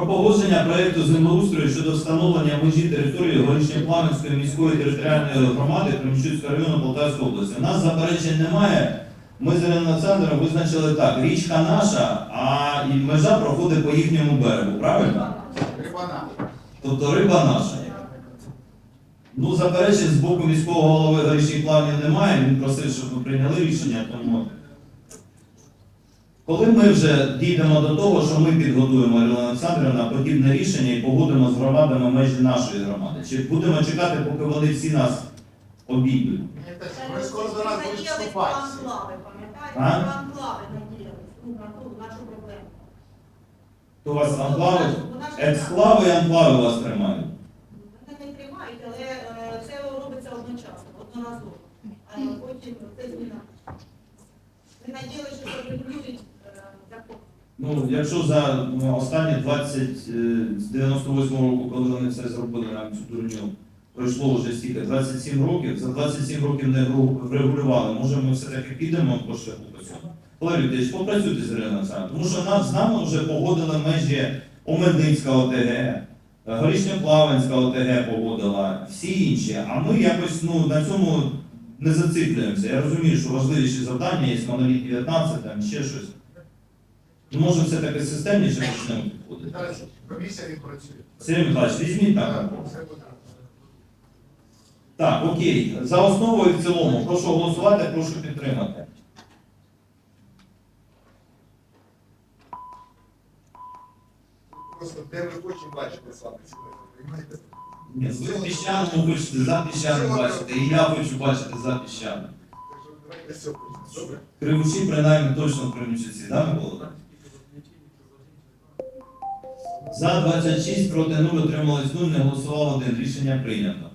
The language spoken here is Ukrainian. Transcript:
Про погодження проєкту землеустрою щодо встановлення межі території Горішньоплавницької міської територіальної громади Кременчуцького району Полтавської області. У нас заперечень немає. Ми з Олександром визначили так: річка наша, а межа проходить по їхньому берегу, правильно? Рибана. Тобто риба наша. Ну, заперечень з боку міського голови горішніх планів немає. Він просив, щоб ми прийняли рішення, тому. Коли ми вже дійдемо до того, що ми підготуємо Ірина Олександрівна подібне рішення і погодимо з громадами межі нашої громади? Чи будемо чекати, поки вони всі нас обійдуть? Вони скоро до нас будуть вступати. Пам'ятаєте? Анклави ну, нашу проблему. То у вас анклави, ексклави і анклави вас тримають. Вони не тримають, але е, це робиться одночасно, одноразово. А потім це зміна. Ми надіялися, що це регулюють. Ну, якщо за ну, останні 20, е, з 98 року, коли вони це зробили нам цю дурню, пройшло вже стільки 27 років, за 27 років не врегулювали. Може, ми все-таки підемо по шляху по цьому. Валерій попрацюйте з Іриною тому що нам, з нами вже погодили межі Омельницька ОТГ, Горішньоплавенська ОТГ погодила, всі інші. А ми якось ну, на цьому не зациклюємося. Я розумію, що важливіші завдання є моноліт 19, там ще щось. Може, все-таки системніше почнемо підходити. Комісія не працює. Сергій Михайлович, візьміть так. Так. Так, окей. За основу і в цілому. Прошу голосувати, прошу підтримати. Просто де ми хочемо бачити вами розумієте? Ні, ви піщану хочете за піщану бачити, і я хочу бачити за піщану. Так? Кривучі, принаймні, точно в Кременчуці, да, Микола? За 26 проти 0 утрималось 0, не голосував один. Рішення прийнято.